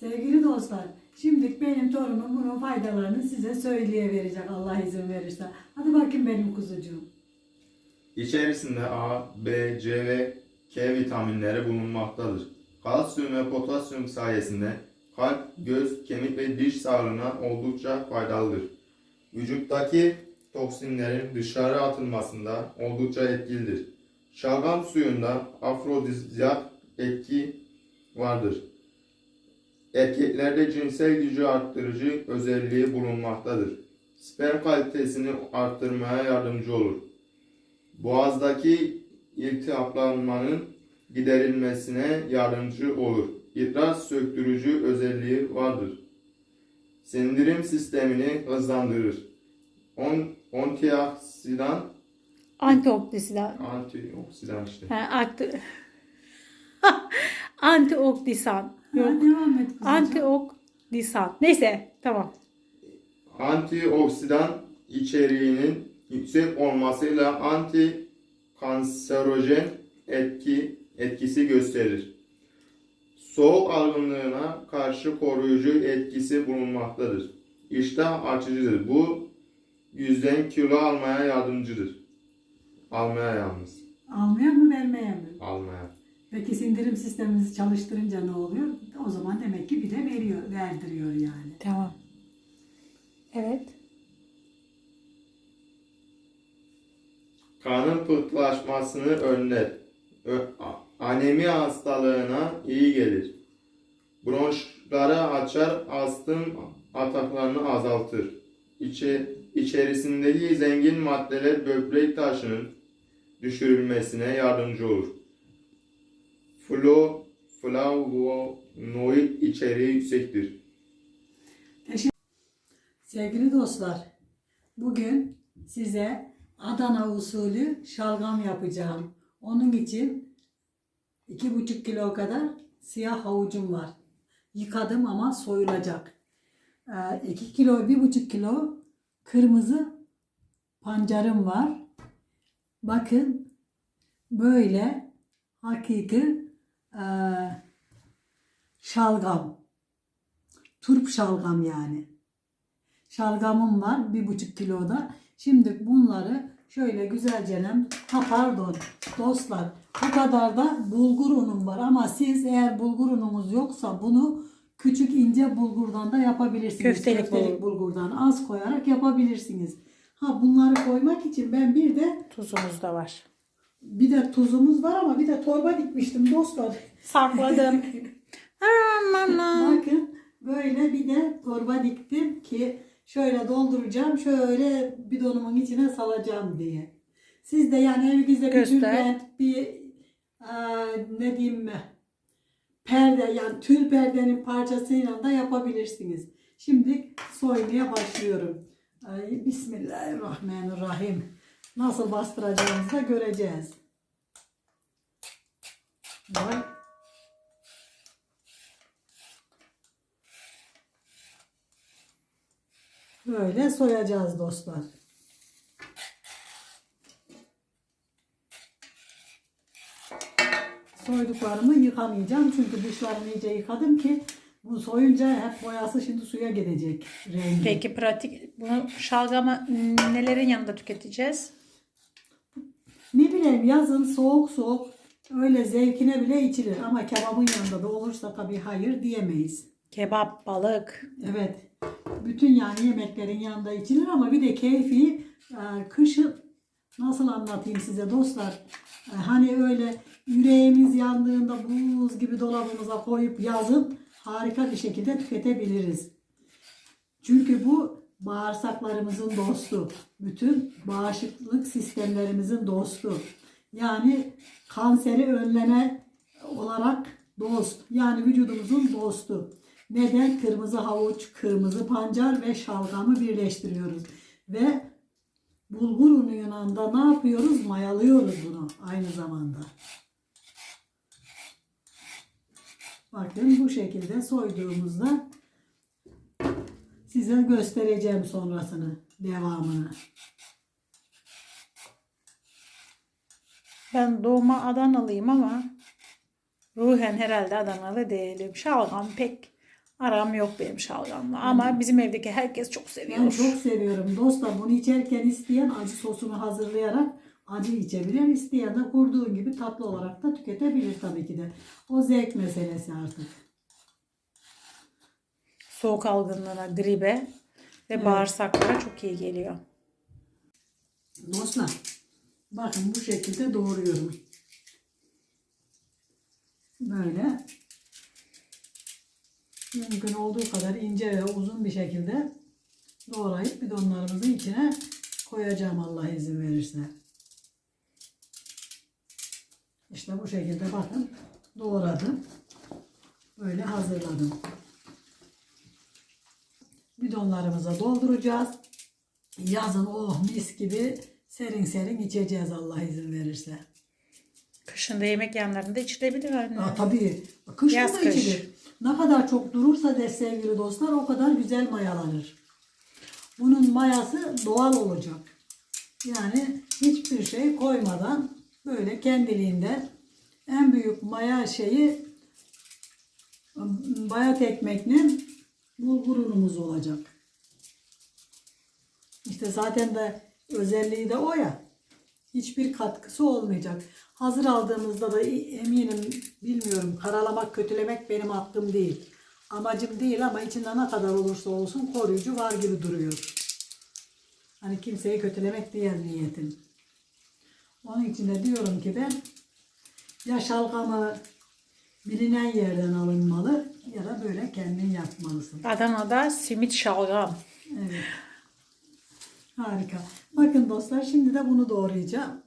Sevgili dostlar, şimdi benim torunum bunun faydalarını size söyleyiverecek Allah izin verirse. Hadi bakayım benim kuzucuğum. İçerisinde A, B, C ve K vitaminleri bulunmaktadır. Kalsiyum ve potasyum sayesinde kalp, göz, kemik ve diş sağlığına oldukça faydalıdır. Vücuttaki toksinlerin dışarı atılmasında oldukça etkilidir. Şalgam suyunda afrodizyak etki vardır. Erkeklerde cinsel gücü arttırıcı özelliği bulunmaktadır. Sperm kalitesini arttırmaya yardımcı olur. Boğazdaki iltihaplanmanın giderilmesine yardımcı olur. İdrar söktürücü özelliği vardır. Sindirim sistemini hızlandırır. On, antioksidan, Antioksidan. antioksidan işte. Ha. Antioksidan. Ha, Yok. devam et kuzucuğum. Antioksidan. Neyse tamam. Antioksidan içeriğinin yüksek olmasıyla anti kanserojen etki etkisi gösterir. Soğuk algınlığına karşı koruyucu etkisi bulunmaktadır. İştah açıcıdır. Bu yüzden kilo almaya yardımcıdır. Almaya yalnız. Almaya mı vermeye mi? Almaya. Peki sindirim sistemimizi çalıştırınca ne oluyor? O zaman demek ki bir de veriyor, verdiriyor yani. Tamam. Evet. Kanın pıhtılaşmasını önler. Anemi hastalığına iyi gelir. Bronşları açar, astım ataklarını azaltır. İçe, içerisindeki zengin maddeler böbrek taşının düşürülmesine yardımcı olur. Flo, flavonoid içeriği yüksektir. Sevgili dostlar, bugün size Adana usulü şalgam yapacağım. Onun için iki buçuk kilo kadar siyah havucum var. Yıkadım ama soyulacak. 2 kilo, bir buçuk kilo kırmızı pancarım var. Bakın böyle hakiki e, şalgam. Turp şalgam yani şalgamım var bir buçuk kiloda. Şimdi bunları şöyle güzelce ha pardon dostlar bu kadar da bulgur unum var ama siz eğer bulgur unumuz yoksa bunu küçük ince bulgurdan da yapabilirsiniz. Köftelik bulgur. bulgurdan az koyarak yapabilirsiniz. Ha bunları koymak için ben bir de Tuzumuz da var. Bir de tuzumuz var ama bir de torba dikmiştim dostlar. Sakladım. Bakın böyle bir de torba diktim ki şöyle dolduracağım. Şöyle bidonumun içine salacağım diye. Siz de yani evinizde bir tülbent, bir eee, ne diyeyim mi? Perde yani tül perdenin parçasıyla da yapabilirsiniz. Şimdi soymaya başlıyorum. Ay, Bismillahirrahmanirrahim. Nasıl bastıracağımızı da göreceğiz. Bak. Böyle soyacağız dostlar. Soyduklarımı yıkamayacağım çünkü dışlarını iyice yıkadım ki bu soyunca hep boyası şimdi suya gidecek rengi. Peki pratik bunu şalgamı nelerin yanında tüketeceğiz? Bileyim yazın soğuk soğuk öyle zevkine bile içilir ama kebabın yanında da olursa tabii hayır diyemeyiz. Kebap, balık. Evet. Bütün yani yemeklerin yanında içilir ama bir de keyfi e, kışın nasıl anlatayım size dostlar? E, hani öyle yüreğimiz yandığında buz gibi dolabımıza koyup yazın harika bir şekilde tüketebiliriz. Çünkü bu bağırsaklarımızın dostu. Bütün bağışıklık sistemlerimizin dostu. Yani kanseri önleme olarak dost. Yani vücudumuzun dostu. Neden? Kırmızı havuç, kırmızı pancar ve şalgamı birleştiriyoruz. Ve bulgur unuyla da ne yapıyoruz? Mayalıyoruz bunu aynı zamanda. Bakın bu şekilde soyduğumuzda size göstereceğim sonrasını, devamını. Ben doğma Adanalıyım ama ruhen herhalde Adanalı değilim. Şalgam pek Aram yok benim şalgamla ama bizim evdeki herkes çok seviyor. Ben çok seviyorum. Dostlar bunu içerken isteyen acı sosunu hazırlayarak acı içebilir. İsteyen de kurduğun gibi tatlı olarak da tüketebilir tabii ki de. O zevk meselesi artık. Soğuk algınlığına, gribe ve Evet. bağırsaklara çok iyi geliyor. Dostlar bakın bu şekilde doğruyorum. Böyle mümkün olduğu kadar ince ve uzun bir şekilde doğrayıp bidonlarımızın içine koyacağım Allah izin verirse. İşte bu şekilde bakın doğradım. Böyle hazırladım. Bidonlarımıza dolduracağız. Yazın oh mis gibi serin serin içeceğiz Allah izin verirse. Kışında yemek yanlarında içilebilir anne. Aa, tabii. Kışın Yaz da kış. içilir. Ne kadar çok durursa de sevgili dostlar o kadar güzel mayalanır. Bunun mayası doğal olacak. Yani hiçbir şey koymadan böyle kendiliğinden en büyük maya şeyi bayat ekmekle bulgur unumuz olacak. İşte zaten de özelliği de o ya. Hiçbir katkısı olmayacak. Hazır aldığımızda da eminim bilmiyorum karalamak, kötülemek benim hakkım değil. Amacım değil ama içinde ne kadar olursa olsun koruyucu var gibi duruyor. Hani kimseyi kötülemek değil niyetim. Onun için de diyorum ki ben ya şalgamı bilinen yerden alınmalı ya da böyle kendin yapmalısın. Adana'da simit şalgam. Evet. Harika. Bakın dostlar şimdi de bunu doğrayacağım.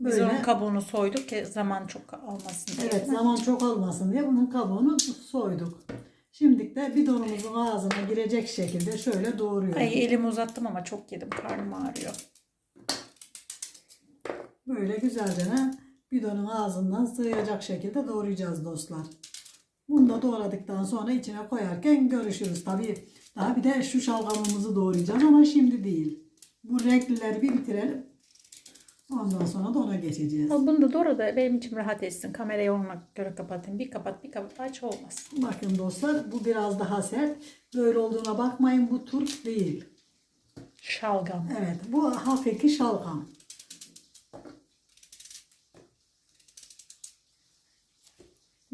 Biz Böyle. onun kabuğunu soyduk ki zaman çok almasın diye. Evet zaman çok olmasın diye bunun kabuğunu soyduk. Şimdi de bidonumuzun ağzına girecek şekilde şöyle doğruyoruz. Ay elimi uzattım ama çok yedim. Karnım ağrıyor. Böyle güzelce ne, bidonun ağzından sığacak şekilde doğrayacağız dostlar. Bunu da doğradıktan sonra içine koyarken görüşürüz. Tabii daha bir de şu şalgamımızı doğrayacağız ama şimdi değil. Bu renklileri bir bitirelim. Ondan sonra da ona geçeceğiz. Al bunu da doğru da benim içim rahat etsin. Kamerayı ona göre kapatayım. Bir kapat bir kapat aç olmaz. Bakın dostlar bu biraz daha sert. Böyle olduğuna bakmayın bu turp değil. Şalgam. Evet bu hafifki şalgam.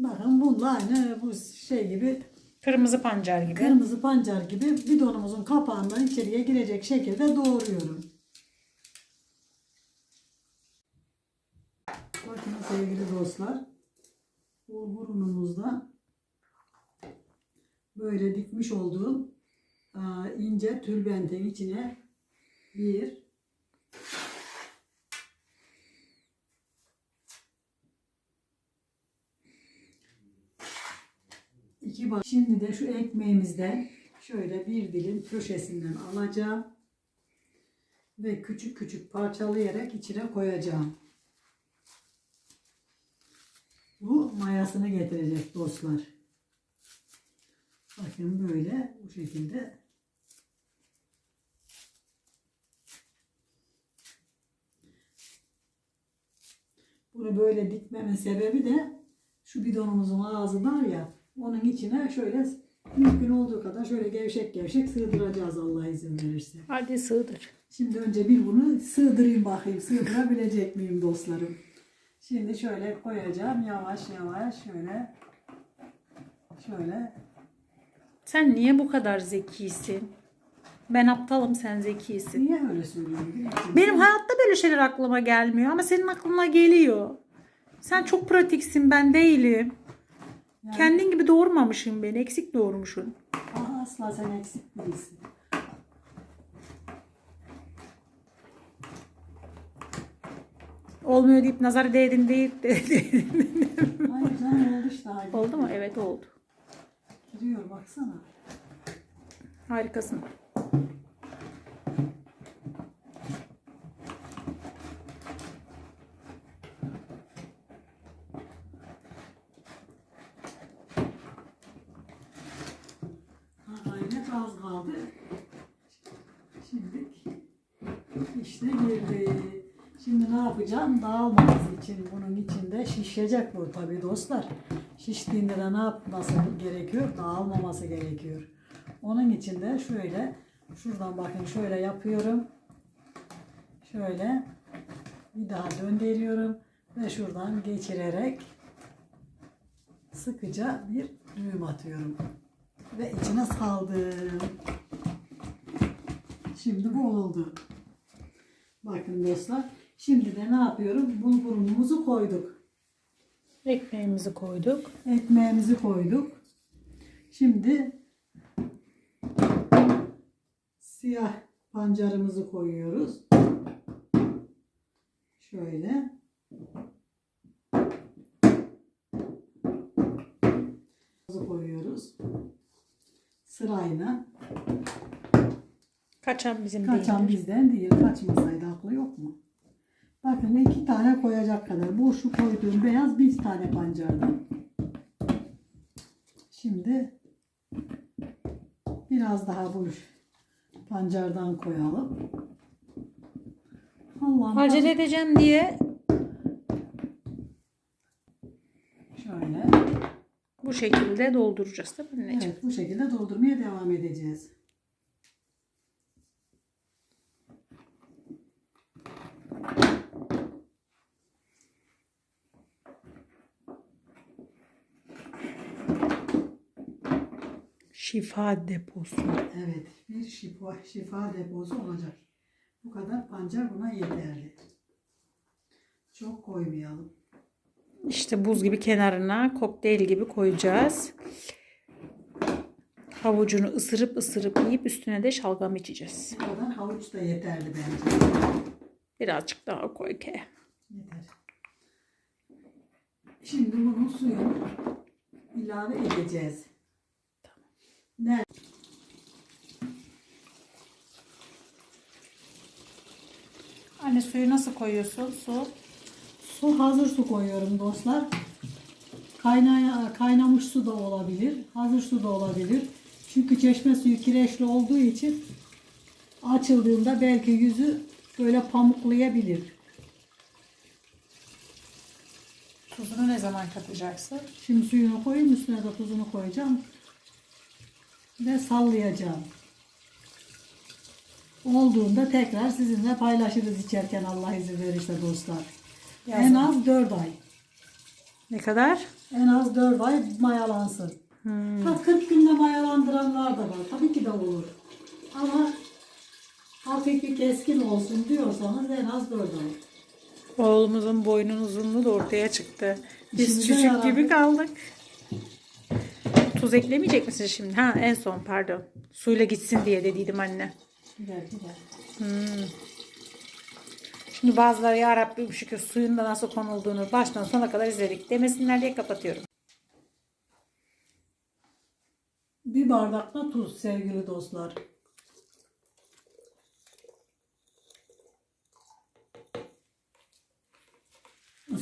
Bakın bununla aynı bu şey gibi Kırmızı pancar gibi. kırmızı pancar gibi bidonumuzun kapağından içeriye girecek şekilde doğruyorum. Bakın sevgili dostlar. Bulgur unumuzda böyle dikmiş olduğum aa, ince tülbentin içine bir baş. Şimdi de şu ekmeğimizden şöyle bir dilim köşesinden alacağım ve küçük küçük parçalayarak içine koyacağım. Bu mayasını getirecek dostlar. Bakın böyle bu şekilde. Bunu böyle dikmemin sebebi de şu bidonumuzun ağzı var ya onun içine şöyle mümkün olduğu kadar şöyle gevşek gevşek sığdıracağız Allah izin verirse. Hadi sığdır. Şimdi önce bir bunu sığdırayım bakayım. Sığdırabilecek miyim dostlarım? Şimdi şöyle koyacağım. Yavaş yavaş şöyle. Şöyle. Sen niye bu kadar zekisin? Ben aptalım sen zekisin. Niye öyle musun? Benim hayatta böyle şeyler aklıma gelmiyor ama senin aklına geliyor. Sen çok pratiksin ben değilim. Yani- Kendin gibi doğurmamışsın beni. Eksik doğurmuşsun. Aa, asla sen eksik değilsin. Olmuyor deyip nazar değdin deyip de Hayır canım oldu işte. Oldu mu? Evet oldu. Giriyor baksana. Harikasın. Ha, gayret az kaldı. Şimdi işte girdi. Yapacağım? Dağılmaması için bunun içinde şişecek bu tabii dostlar. Şiştiğinde de ne yapması gerekiyor? Dağılmaması gerekiyor. Onun için de şöyle şuradan bakın şöyle yapıyorum. Şöyle bir daha döndürüyorum ve şuradan geçirerek sıkıca bir düğüm atıyorum. Ve içine saldım. Şimdi bu oldu. Bakın dostlar. Şimdi de ne yapıyorum? Bulgurumuzu koyduk. Ekmeğimizi koyduk. Ekmeğimizi koyduk. Şimdi siyah pancarımızı koyuyoruz. Şöyle. koyuyoruz. Sırayla. Kaçan bizim Kaçan değildir. bizden değil. Kaçmasaydı aklı yok mu? Bakın iki tane koyacak kadar. Bu şu koyduğum beyaz bir tane pancardan. Şimdi biraz daha bu pancardan koyalım. Allah'ım. Acele edeceğim diye Şöyle. bu şekilde dolduracağız değil mi anneciğim? Evet bu şekilde doldurmaya devam edeceğiz. Şifa deposu. Evet bir şifa, şifa deposu olacak. Bu kadar pancar buna yeterli. Çok koymayalım. İşte buz gibi kenarına kokteyl gibi koyacağız. Havucunu ısırıp ısırıp yiyip üstüne de şalgam içeceğiz. Bu kadar havuç da yeterli bence. Birazcık daha koy ki. Yeter. Şimdi bunun suyunu ilave edeceğiz. Ne? Anne suyu nasıl koyuyorsun? Su. Su hazır su koyuyorum dostlar. Kaynaya, kaynamış su da olabilir. Hazır su da olabilir. Çünkü çeşme suyu kireçli olduğu için açıldığında belki yüzü böyle pamuklayabilir. Tuzunu ne zaman katacaksın? Şimdi suyunu koyayım üstüne de tuzunu koyacağım. Ve sallayacağım. Olduğunda tekrar sizinle paylaşırız içerken Allah izin verirse dostlar. Yazın. En az 4 ay. Ne kadar? En az 4 ay mayalansın. Ha 40 günde mayalandıranlar da var. Tabii ki de olur. Ama hafif bir keskin olsun diyorsanız en az 4 ay. Oğlumuzun boynun uzunluğu da ortaya çıktı. Biz İşimize çocuk gibi kaldık. Tuz eklemeyecek misin şimdi? Ha en son pardon. Suyla gitsin diye dediydim anne. Gider gider. Şimdi bazıları ya Rabbim şükür suyun da nasıl konulduğunu baştan sona kadar izledik demesinler diye kapatıyorum. Bir bardak da tuz sevgili dostlar.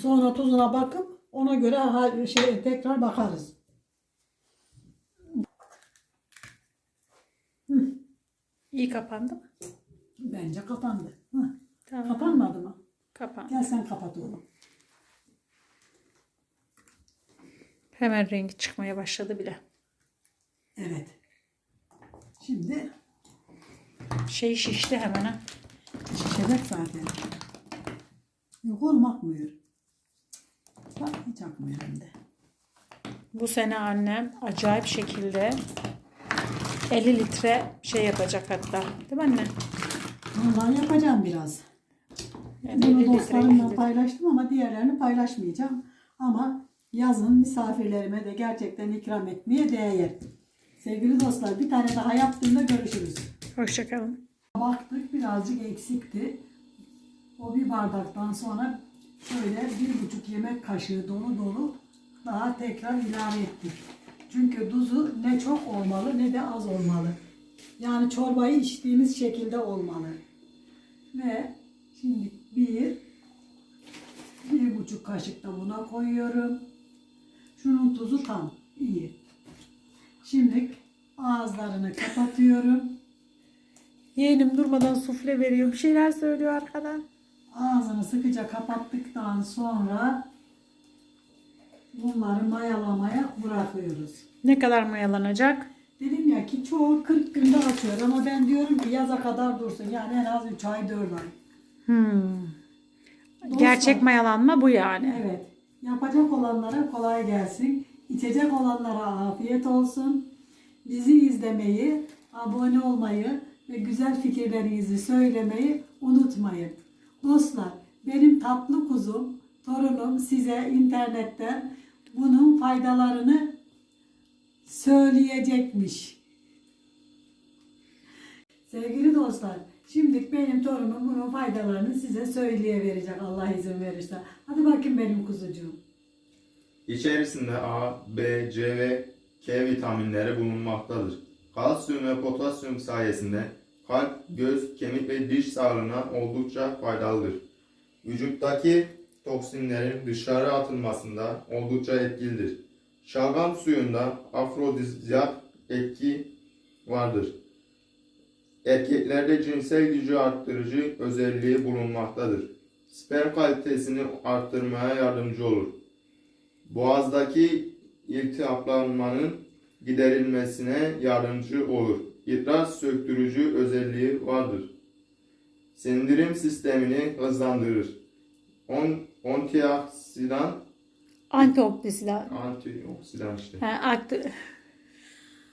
Sonra tuzuna bakıp ona göre şey tekrar bakarız. İyi kapandı mı? Bence kapandı. Tamam. Kapanmadı mı? Kapan. Gel sen kapat oğlum. Hemen rengi çıkmaya başladı bile. Evet. Şimdi Şey şişti hemen ha. şişecek zaten. Yok oğlum akmıyor. Bak hiç akmıyor hem de. Bu sene annem acayip şekilde 50 litre şey yapacak hatta. Değil mi anne? Vallahi yapacağım biraz. Yani 50 Bunu dostlarımla paylaştım ama diğerlerini paylaşmayacağım. Ama yazın misafirlerime de gerçekten ikram etmeye değer. Sevgili dostlar bir tane daha yaptığımda görüşürüz. Hoşçakalın. Baktık birazcık eksikti. O bir bardaktan sonra şöyle bir buçuk yemek kaşığı dolu dolu daha tekrar ilave ettik. Çünkü tuzu ne çok olmalı ne de az olmalı. Yani çorbayı içtiğimiz şekilde olmalı. Ve şimdi bir, bir buçuk kaşık da buna koyuyorum. Şunun tuzu tam, iyi. Şimdi ağızlarını kapatıyorum. Yeğenim durmadan sufle veriyor. Bir şeyler söylüyor arkadan. Ağzını sıkıca kapattıktan sonra bunları mayalamaya bırakıyoruz. Ne kadar mayalanacak? Dedim ya ki çoğu 40 günde açıyor ama ben diyorum ki yaza kadar dursun. Yani en az 3 ay 4 ay. Hmm. Dostlar, Gerçek mayalanma bu yani. Evet. Yapacak olanlara kolay gelsin. İçecek olanlara afiyet olsun. Bizi izlemeyi, abone olmayı ve güzel fikirlerinizi söylemeyi unutmayın. Dostlar, benim tatlı kuzum, torunum size internetten bunun faydalarını söyleyecekmiş. Sevgili dostlar, şimdi benim torunum bunun faydalarını size söyleyiverecek Allah izin verirse. Hadi bakayım benim kuzucuğum. İçerisinde A, B, C ve K vitaminleri bulunmaktadır. Kalsiyum ve potasyum sayesinde kalp, göz, kemik ve diş sağlığına oldukça faydalıdır. Vücuttaki toksinlerin dışarı atılmasında oldukça etkilidir. Şalgam suyunda afrodizyak etki vardır. Erkeklerde cinsel gücü arttırıcı özelliği bulunmaktadır. Sperm kalitesini arttırmaya yardımcı olur. Boğazdaki iltihaplanmanın giderilmesine yardımcı olur. İdrar söktürücü özelliği vardır. Sindirim sistemini hızlandırır. On, antioksidan, Antioksidan. antioksidan işte. Ha, anti...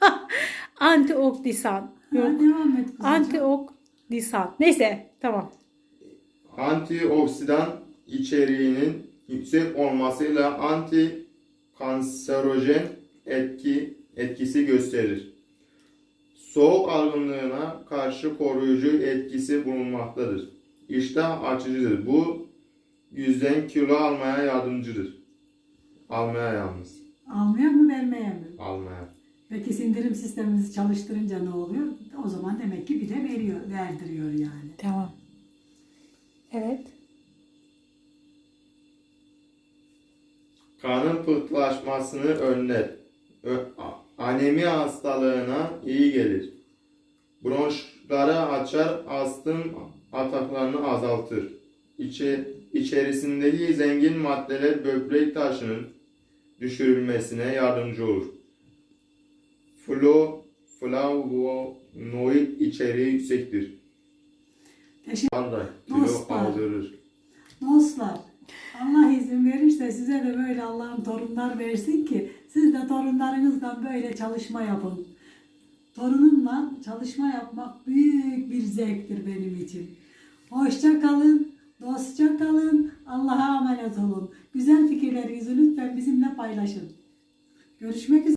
Antioksidan. Yok. Devam et kuzucuğum. Antioksidan. Neyse tamam. Antioksidan içeriğinin yüksek olmasıyla anti kanserojen etki etkisi gösterir. Soğuk algınlığına karşı koruyucu etkisi bulunmaktadır. İştah açıcıdır. Bu yüzden kilo almaya yardımcıdır. Almaya yalnız. Almaya mı vermeye mi? Almaya. Peki sindirim sistemimizi çalıştırınca ne oluyor? O zaman demek ki bir de veriyor, verdiriyor yani. Tamam. Evet. Kanın pıhtılaşmasını önler. Anemi hastalığına iyi gelir. Bronşları açar, astım ataklarını azaltır. İçe, içerisindeki zengin maddeler böbrek taşının düşürülmesine yardımcı olur. Flo, flavonoid içeriği yüksektir. Teşekkür Vallahi kilo Dostlar. aldırır. Dostlar, Allah izin verirse size de böyle Allah'ım torunlar versin ki siz de torunlarınızla böyle çalışma yapın. Torunumla çalışma yapmak büyük bir zevktir benim için. Hoşça kalın, dostça kalın, Allah'a emanet olun. Güzel fikirlerinizi lütfen bizimle paylaşın. Görüşmek üzere.